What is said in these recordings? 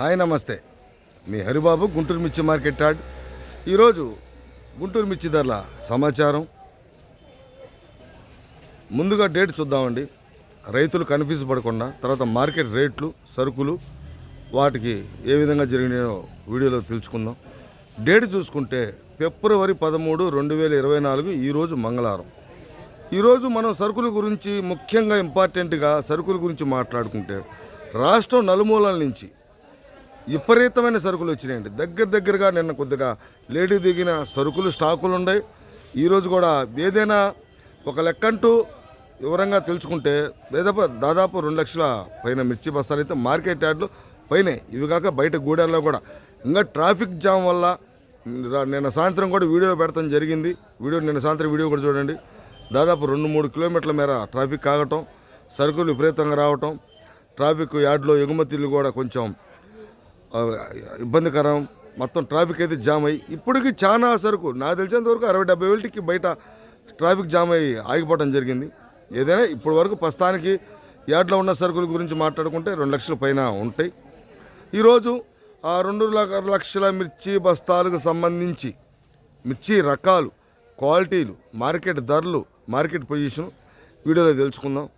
Hi నమస్తే. మీ హరిబాబు గుంటూరు మిర్చి market yard ఈరోజు గుంటూరు మిర్చి ధరల సమాచారం. ముందుగా డేట్ చూద్దామండి. రైతులు కన్ఫ్యూజ్ పడకుండా తర్వాత మార్కెట్ రేట్లు సరుకులు వాటికి ఏ విధంగా జరిగినాయో వీడియోలో తెలుసుకుందాం. డేట్ చూసుకుంటే ఫిబ్రవరి పదమూడు రెండు వేల ఇరవై నాలుగు ఈరోజు మంగళవారం. ఈరోజు మనం సరుకుల గురించి ముఖ్యంగా ఇంపార్టెంట్గా సరుకుల గురించి మాట్లాడుకుంటే రాష్ట్రం నలుమూలల నుంచి విపరీతమైన సరుకులు వచ్చినాయండి. దగ్గర దగ్గరగా నిన్న కొద్దిగా లేడీ దిగిన సరుకులు స్టాకులు ఉన్నాయి. ఈరోజు కూడా ఏదైనా ఒక లెక్కంటూ వివరంగా తెలుసుకుంటే దాదాపు దాదాపు రెండు లక్షల పైన మిర్చి బస్తాలు అయితే మార్కెట్ యార్డ్లు పైన ఇవి కాక బయట గూడెల్లో కూడా. ఇంకా ట్రాఫిక్ జామ్ వల్ల నిన్న సాయంత్రం కూడా వీడియో పెడతాం జరిగింది. వీడియో నిన్న సాయంత్రం వీడియో కూడా చూడండి. దాదాపు రెండు మూడు కిలోమీటర్ల మేర ట్రాఫిక్ ఆగటం సరుకులు విపరీతంగా రావటం ట్రాఫిక్ యార్డ్లో ఎగుమతులు కూడా కొంచెం ఇబ్బందికరం. మొత్తం ట్రాఫిక్ అయితే జామ్ అయ్యి ఇప్పటికి చాలా సరుకు నాకు తెలిసినంత వరకు అరవై డెబ్బై వేలకి బయట ట్రాఫిక్ జామ్ అయ్యి ఆగిపోవడం జరిగింది. ఏదైనా ఇప్పటి వరకు ప్రస్తుతానికి యార్డ్లో ఉన్న సరుకుల గురించి మాట్లాడుకుంటే రెండు లక్షల పైన ఉంటాయి. ఈరోజు ఆ రెండు లక్ష- లక్షల మిర్చి బస్తాలకు సంబంధించి మిర్చి రకాలు క్వాలిటీలు మార్కెట్ ధరలు మార్కెట్ పొజిషన్ వీడియోలో తెలుసుకుందాం.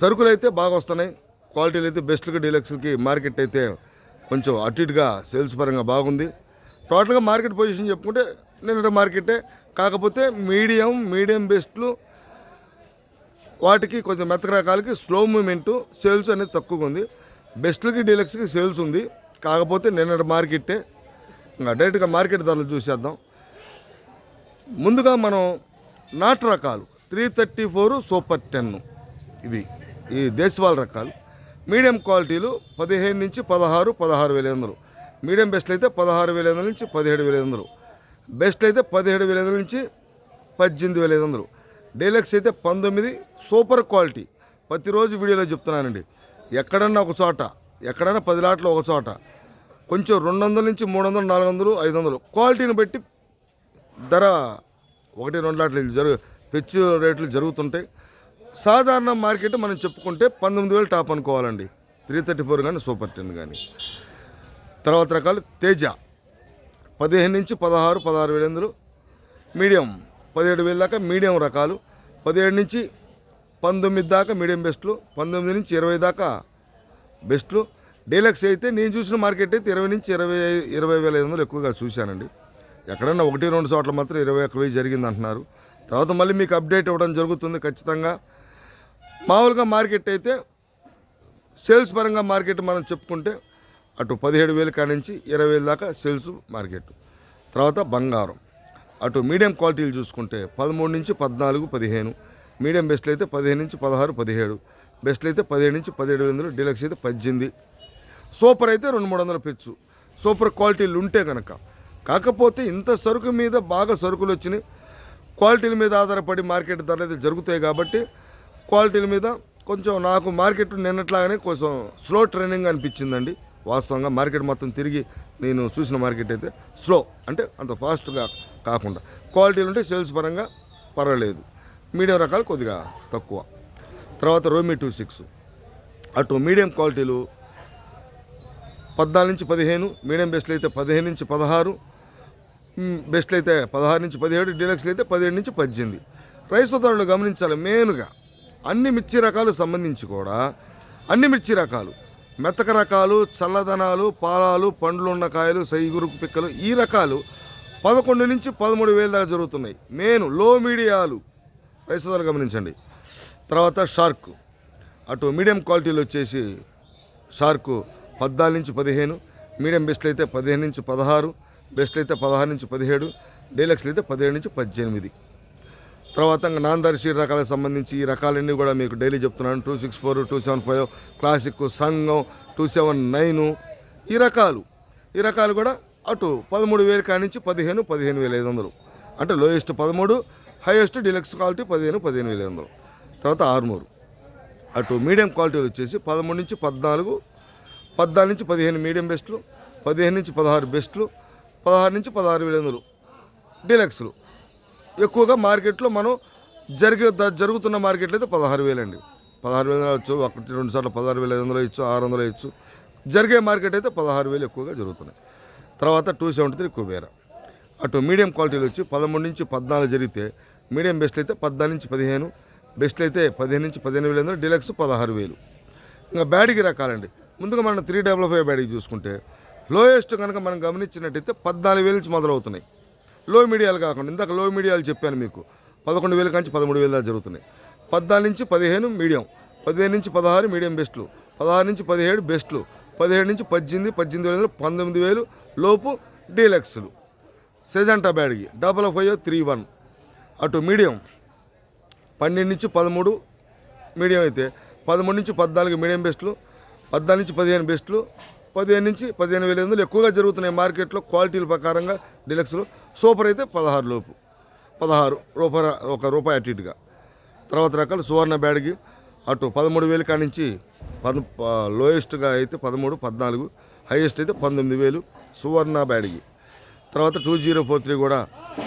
సరుకులు అయితే బాగా వస్తున్నాయి. క్వాలిటీలు అయితే బెస్ట్కి డీలక్స్కి మార్కెట్ అయితే కొంచెం అటు ఇటుగా సేల్స్ పరంగా బాగుంది. టోటల్గా మార్కెట్ పొజిషన్ చెప్పుకుంటే నిన్న మార్కెటే. కాకపోతే మీడియం మీడియం బెస్ట్లు వాటికి కొంచెం మెత్తక రకాలకి స్లో మూమెంట్ సేల్స్ అనేది తక్కువగా ఉంది. బెస్ట్లకి డీలక్స్కి సేల్స్ ఉంది. కాకపోతే నిన్నటి మార్కెట్టే ఇంకా డైరెక్ట్గా మార్కెట్ ధరలు చూసేద్దాం. ముందుగా మనం నాటు రకాలు. Three thirty four super ten ఇవి ఈ దేశవాళ రకాలు. మీడియం క్వాలిటీలు పదిహేను నుంచి పదహారు పదహారు వేల ఐదు మీడియం బెస్ట్లు అయితే పదహారు వేల ఐదు నుంచి పదిహేడు వేల ఐదు బెస్ట్ అయితే పదిహేడు వేల ఐదు నుంచి పద్దెనిమిది వేల ఐదు వందలు. డీలక్స్ అయితే పంతొమ్మిది సూపర్ క్వాలిటీ. ప్రతిరోజు వీడియోలో చెప్తున్నానండి. ఎక్కడన్నా ఒక చోట ఎక్కడన్నా పది లాట్లు ఒక చోట కొంచెం రెండు వందల నుంచి మూడు వందలు నాలుగు వందలు ఐదు వందలు. క్వాలిటీని బట్టి ధర ఒకటి రెండు లాట్లు జరుగు పెచ్చు రేట్లు జరుగుతుంటాయి. సాధారణ మార్కెట్ మనం చెప్పుకుంటే పంతొమ్మిది వేలు టాప్ అనుకోవాలండి. త్రీ థర్టీ ఫోర్ కానీ సూపర్ టెన్ కానీ తర్వాత రకాలు తేజ పదిహేను నుంచి పదహారు పదహారు వేల ఎందులు మీడియం పదిహేడు వేల దాకా మీడియం రకాలు. పదిహేడు నుంచి పంతొమ్మిది దాకా మీడియం బెస్ట్లు. పంతొమ్మిది నుంచి ఇరవై దాకా బెస్ట్లు. డీలక్స్ అయితే నేను చూసిన మార్కెట్ అయితే ఇరవై నుంచి ఇరవై ఇరవై వేల ఐదు వందలు ఎక్కువగా చూశానండి. ఎక్కడన్నా ఒకటి రెండు చోట్ల మాత్రం ఇరవై ఒక్క వెయ్యి జరిగింది అంటున్నారు తర్వాత మళ్ళీ మీకు అప్డేట్ ఇవ్వడం జరుగుతుంది ఖచ్చితంగా. మామూలుగా మార్కెట్ అయితే సేల్స్ పరంగా మార్కెట్ మనం చెప్పుకుంటే అటు పదిహేడు వేలు కాడ నుంచి ఇరవై వేలు దాకా సేల్స్ మార్కెట్. తర్వాత బంగారం. అటు మీడియం క్వాలిటీలు చూసుకుంటే పదమూడు నుంచి పద్నాలుగు పదిహేను. మీడియం బెస్ట్లు అయితే పదిహేను నుంచి పదహారు పదిహేడు. బెస్ట్లు అయితే పదిహేడు నుంచి పదిహేడు వందలు డీలక్స్ అయితే పద్దెనిమిది. సూపర్ అయితే రెండు మూడు వందల పెచ్చు. సూపర్ క్వాలిటీలు ఉంటే కనుక కాకపోతే ఇంత సరుకు మీద బాగా సరుకులు వచ్చినాయి. క్వాలిటీల మీద ఆధారపడి మార్కెట్ ధరలు అయితే జరుగుతాయి కాబట్టి క్వాలిటీల మీద కొంచెం నాకు మార్కెట్ నిన్నట్లాగానే కొంచెం స్లో ట్రైనింగ్ అనిపించిందండి. వాస్తవంగా మార్కెట్ మొత్తం తిరిగి నేను చూసిన మార్కెట్ అయితే స్లో అంటే అంత ఫాస్ట్గా కాకుండా. క్వాలిటీలు ఉంటే సేల్స్ పరంగా పర్వాలేదు. మీడియం రకాలు కొద్దిగా తక్కువ. తర్వాత రోమి టూ సిక్స్. అటు మీడియం క్వాలిటీలు పద్నాలుగు నుంచి పదిహేను మీడియం బెస్ట్లు అయితే పదిహేను నుంచి పదహారు బెస్ట్లు అయితే పదహారు నుంచి పదిహేడు డీలక్స్లు అయితే పదిహేడు నుంచి పద్దెనిమిది. రైస్ సోదరులు గమనించాలి మెయిన్గా. అన్ని మిర్చి రకాలు సంబంధించి కూడా అన్ని మిర్చి రకాలు. మెత్తక రకాలు చల్లదనాలు పాలాలు పండ్లున్న కాయలు సైగురుకు పిక్కలు ఈ రకాలు పదకొండు నుంచి పదమూడు వేల దాకా జరుగుతున్నాయి. మెయిన్లో మీడియాలు. రైతులు గమనించండి. తర్వాత షార్క్. అటు మీడియం క్వాలిటీలు వచ్చేసి షార్కు పద్నాలుగు నుంచి పదిహేను మీడియం బెస్ట్లు అయితే పదిహేను నుంచి పదహారు బెస్ట్ అయితే పదహారు నుంచి పదిహేడు డీలక్స్లు అయితే పదిహేడు నుంచి పద్దెనిమిది. తర్వాత ఇంకా నాందారి రకాలకు సంబంధించి ఈ రకాలన్నీ కూడా మీకు డైలీ చెప్తున్నాను. Two six four two seven five classic సంఘం టూ సెవెన్ నైను ఈ రకాలు. ఈ రకాలు కూడా అటు పదమూడు వేల కాడి నుంచి పదిహేను పదిహేను వేల ఐదు వందలు. అంటే లోయెస్ట్ పదమూడు హైయెస్ట్ డీలక్స్ క్వాలిటీ పదిహేను పదిహేను వేల ఐదు వందలు. తర్వాత ఆర్మూరు. అటు మీడియం క్వాలిటీలు వచ్చేసి పదమూడు నుంచి పద్నాలుగు పద్నాలుగు నుంచి పదిహేను మీడియం బెస్ట్లు పదిహేను నుంచి పదహారు బెస్ట్లు పదహారు నుంచి పదహారు వేల వందలు డీలక్స్లు. ఎక్కువగా మార్కెట్లో మనం జరిగే జరుగుతున్న మార్కెట్లో అయితే పదహారు వేలండి పదహారు వేలు వచ్చు ఒకటి రెండు సార్లు పదహారు వేల ఐదు వందలు ఇచ్చు ఆరు వందలు ఇచ్చు జరిగే మార్కెట్ అయితే పదహారు వేలు ఎక్కువగా జరుగుతున్నాయి. తర్వాత టూ సెవెంటీ త్రీ కుబేర. అటు మీడియం క్వాలిటీలు వచ్చి పదమూడు నుంచి పద్నాలుగు జరిగితే మీడియం బెస్ట్ అయితే పద్నాలుగు నుంచి పదిహేను బెస్ట్ అయితే పదిహేను నుంచి పదిహేను వేలు ఎందుకు డిలక్స్ పదహారు వేలు. ఇంకా బ్యాడీకి రకాలండి. ముందుగా మనం త్రీ డబల్ ఫైవ్ బ్యాడీకి చూసుకుంటే లోయెస్ట్ కనుక మనం గమనించినట్టయితే పద్నాలుగు వేల నుంచి మొదలవుతున్నాయి. లో మీడియాలు కాకుండా ఇందాక లో మీడియాలు చెప్పాను మీకు. పదకొండు వేల నుంచి పదమూడు వేల దాకా జరుగుతున్నాయి. పద్నాలుగు నుంచి పదిహేను మీడియం పదిహేను నుంచి పదహారు మీడియం బెస్ట్లు పదహారు నుంచి పదిహేడు బెస్ట్లు పదిహేడు నుంచి పద్దెనిమిది పద్దెనిమిది వేల పంతొమ్మిది వేలు లోపు డీలక్స్లు సెజంటా బ్యాడ్కి డబల్ ఫైవ్ త్రీ వన్ అటు మీడియం పన్నెండు నుంచి పదమూడు మీడియం అయితే పదమూడు నుంచి పద్నాలుగు మీడియం బెస్ట్లు పద్నాలుగు నుంచి పదిహేను బెస్ట్లు పదిహేను నుంచి పదిహేను వేల ఎనిమిది ఎక్కువగా జరుగుతున్నాయి మార్కెట్లో క్వాలిటీల ప్రకారంగా డిలక్స్లు. సూపర్ అయితే పదహారు లోపు. పదహారు రూపాయ ఒక రూపాయి అటు ఇటుగా. తర్వాత రకాలు సువర్ణ బ్యాడ్కి అటు పదమూడు వేలు కాడి నుంచి పద లోయెస్ట్గా అయితే పదమూడు పద్నాలుగు హైయెస్ట్ అయితే పంతొమ్మిది వేలు సువర్ణ బ్యాడ్కి. తర్వాత టూ జీరో ఫోర్ త్రీ కూడా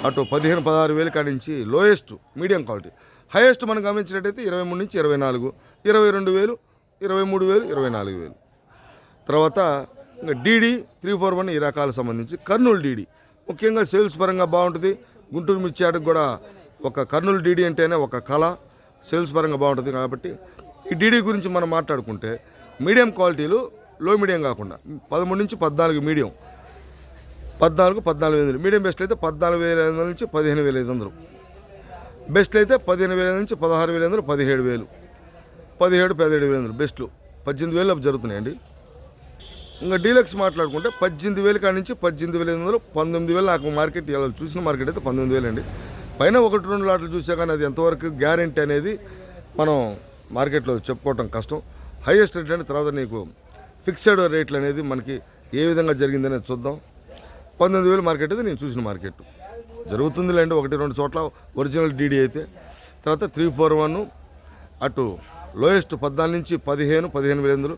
అటు పదిహేను పదహారు వేలు కాడి నుంచి లోయెస్ట్ మీడియం క్వాలిటీ. హైయెస్ట్ మనం గమనించినట్టయితే ఇరవై మూడు నుంచి ఇరవై నాలుగు ఇరవై రెండు వేలు ఇరవై మూడు వేలు ఇరవై నాలుగు వేలు. తర్వాత ఇంకా డీడీ త్రీ ఫోర్ వన్ ఈ రకాలకు సంబంధించి కర్నూలు డీడీ. ముఖ్యంగా సేల్స్ పరంగా బాగుంటుంది. గుంటూరు మిర్చి ఆటకు కూడా ఒక కర్నూలు డీడీ అంటేనే ఒక కళ. సేల్స్ పరంగా బాగుంటుంది కాబట్టి ఈ డీడీ గురించి మనం మాట్లాడుకుంటే మీడియం క్వాలిటీలు లో మీడియం కాకుండా పదమూడు నుంచి పద్నాలుగు మీడియం. పద్నాలుగు పద్నాలుగు వేలు. మీడియం బెస్ట్ అయితే పద్నాలుగు వేల ఐదు వందల నుంచి పదిహేను వేల ఐదు వందలు. బెస్ట్ అయితే పదిహేను వేల నుంచి పదహారు వేల ఐదు వందలు పదిహేడు వేలు. పదిహేడు పదిహేడు వేల వందలు బెస్ట్లు. పద్దెనిమిది వేలు జరుగుతున్నాయండి. ఇంకా డీలక్స్ మాట్లాడుకుంటే పద్దెనిమిది వేలు కాడి నుంచి పద్దెనిమిది వేల ఎనిమిది వందలు పంతొమ్మిది వేలు నాకు మార్కెట్ ఇలా చూసిన మార్కెట్ అయితే పంతొమ్మిది వేలు అండి పైన ఒకటి రెండు లాట్లు చూసా కానీ అది ఎంతవరకు గ్యారెంటీ అనేది మనం మార్కెట్లో చెప్పుకోవటం కష్టం. హైయెస్ట్ రేట్ అంటే తర్వాత నీకు ఫిక్స్డ్ రేట్లు అనేది మనకి ఏ విధంగా జరిగిందనేది చూద్దాం. పంతొమ్మిది వేలు మార్కెట్ అయితే నేను చూసిన మార్కెట్. జరుగుతుంది లేండి ఒకటి రెండు చోట్ల ఒరిజినల్ డీడీ అయితే. తర్వాత త్రీ ఫోర్ వన్ అటు లోయెస్ట్ పద్నాలుగు నుంచి పదిహేను పదిహేను వేల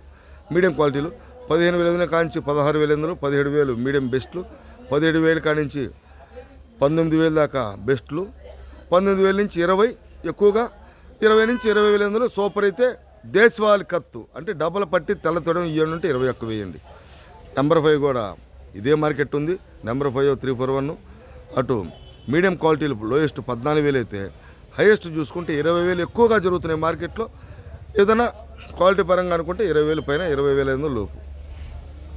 మీడియం క్వాలిటీలు. పదిహేను వేల ఎందుల కానించి పదహారు వేల ఎనిమిదిలో పదిహేడు వేలు మీడియం బెస్ట్లు పదిహేడు వేలు కానించి పంతొమ్మిది వేల దాకా బెస్ట్లు పంతొమ్మిది వేల నుంచి ఇరవై ఎక్కువగా ఇరవై నుంచి ఇరవై వేల ఎనిమిదిలో సూపర్ అయితే దేశవాళి కత్తు. అంటే డబ్బులు పట్టి తెల్లతోడం ఇవ్వండి అంటే ఇరవై ఒక్క వేయండి. నెంబర్ ఫైవ్ కూడా ఇదే మార్కెట్ ఉంది. Number five three four one. అటు మీడియం క్వాలిటీలు లోయెస్ట్ పద్నాలుగు వేలు అయితే హైయెస్ట్ చూసుకుంటే ఇరవై వేలు ఎక్కువగా జరుగుతున్నాయి మార్కెట్లో. ఏదైనా క్వాలిటీ పరంగా అనుకుంటే ఇరవై వేలు పైన ఇరవై వేల ఐదు లోపు.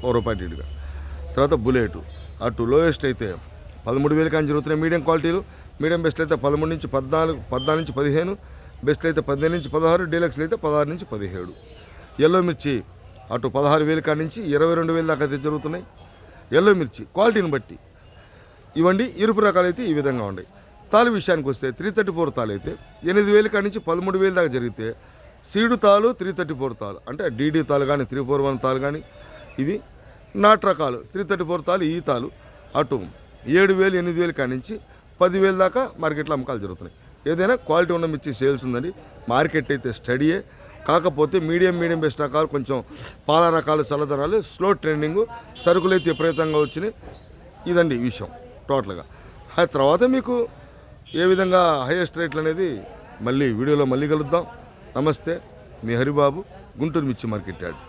ఓ రూపాయి ఇటుగా తర్వాత బుల్లెట్. అటు లోయెస్ట్ అయితే పదమూడు వేలు కానీ జరుగుతున్నాయి మీడియం క్వాలిటీలు. మీడియం బెస్ట్ అయితే పదమూడు నుంచి పద్నాలుగు పద్నాలుగు నుంచి పదిహేను. బెస్ట్ అయితే పదిహేను నుంచి పదహారు డీలక్స్లు అయితే పదహారు నుంచి పదిహేడు. ఎల్లో మిర్చి అటు పదహారు వేలు కాడి నుంచి ఇరవై రెండు వేలు దాకా అయితే జరుగుతున్నాయి. ఎల్లో మిర్చి క్వాలిటీని బట్టి ఇవ్వండి. ఇరుపు రకాలు అయితే ఈ విధంగా ఉన్నాయి. తాలు విషయానికి వస్తే త్రీ థర్టీ ఫోర్ తాలు అయితే ఎనిమిది వేలు కాడి నుంచి పదమూడు వేలు దాకా జరిగితే సీడు తాలు త్రీ థర్టీ ఫోర్ తాలు. అంటే డీడీ తాలు కానీ త్రీ ఫోర్ వన్ తాలు కానీ ఇవి నాటు రకాలు. త్రీ థర్టీ ఫోర్ తాలు ఈ తాలు అటు ఏడు వేలు ఎనిమిది వేలు కాడి నుంచి పదివేలు దాకా మార్కెట్లో అమ్మకాలు జరుగుతున్నాయి. ఏదైనా క్వాలిటీ ఉన్న మిర్చి సేల్స్ ఉందండి. మార్కెట్ అయితే స్టడీయే. కాకపోతే మీడియం మీడియం బెస్ట్ రకాలు కొంచెం పాల రకాలు చల్లదనాలు స్లో ట్రెండింగ్ సరుకులు అయితే విపరీతంగా వచ్చినాయి. ఇదండి విషయం టోటల్గా. ఆ తర్వాత మీకు ఏ విధంగా హైయెస్ట్ రేట్లు అనేది మళ్ళీ వీడియోలో మళ్ళీ కలుద్దాం. నమస్తే మీ హరిబాబు గుంటూరు మిర్చి మార్కెట్ యార్డ్.